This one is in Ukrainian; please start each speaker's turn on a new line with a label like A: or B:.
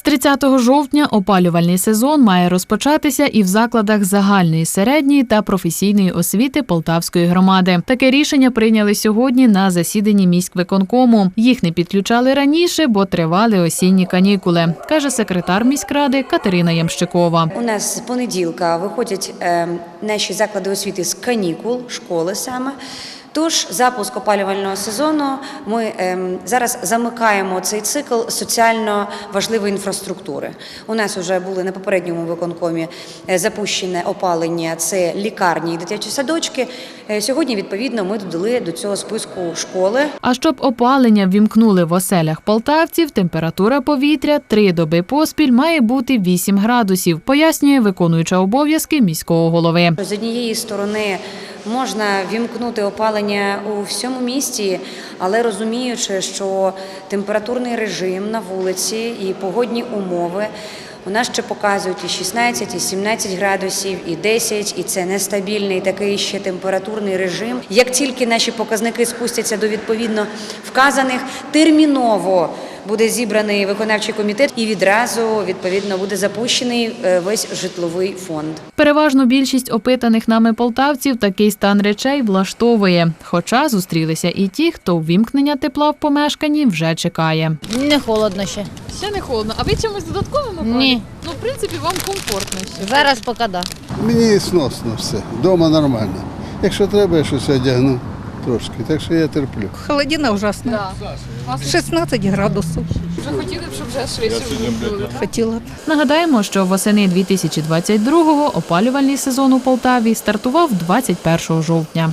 A: З 30 жовтня опалювальний сезон має розпочатися і в закладах загальної середньої та професійної освіти Полтавської громади. Таке рішення прийняли сьогодні на засіданні міськвиконкому. Їх не підключали раніше, бо тривали осінні канікули, каже секретар міськради Катерина Ямщикова.
B: У нас з понеділка виходять е, наші заклади освіти з канікул, школи саме. Тож запуск опалювального сезону ми е, зараз замикаємо цей цикл соціально важливої інфраструктури. У нас вже були на попередньому виконкомі е, запущене опалення. Це лікарні і дитячі садочки. Е, Сьогодні відповідно ми додали до цього списку школи.
A: А щоб опалення вімкнули в оселях полтавців, температура повітря три доби поспіль має бути 8 градусів, пояснює виконуюча обов'язки міського голови.
B: З однієї сторони можна вімкнути опалення у всьому місті, але розуміючи, що температурний режим на вулиці і погодні умови. У нас ще показують і 16, і 17 градусів, і 10, і це нестабільний такий ще температурний режим. Як тільки наші показники спустяться до відповідно вказаних, терміново буде зібраний виконавчий комітет і відразу відповідно буде запущений е, весь житловий фонд.
A: Переважну більшість опитаних нами полтавців такий стан речей влаштовує. Хоча зустрілися і ті, хто ввімкнення тепла в помешканні вже чекає.
C: Не холодно ще.
A: Ще не холодно. А ви чимось додатковим
C: Ні.
A: Ну, в принципі, вам комфортно ще.
C: Зараз поки да.
D: Мені сносно все. Дома нормально. Якщо треба, я щось одягну трошки. Так що я терплю.
E: Холодина ужасна. 16 градусів.
A: Вже хотіли б, щоб вже швидше було.
E: Хотіла б.
A: Нагадаємо, що восени 2022-го опалювальний сезон у Полтаві стартував 21 жовтня.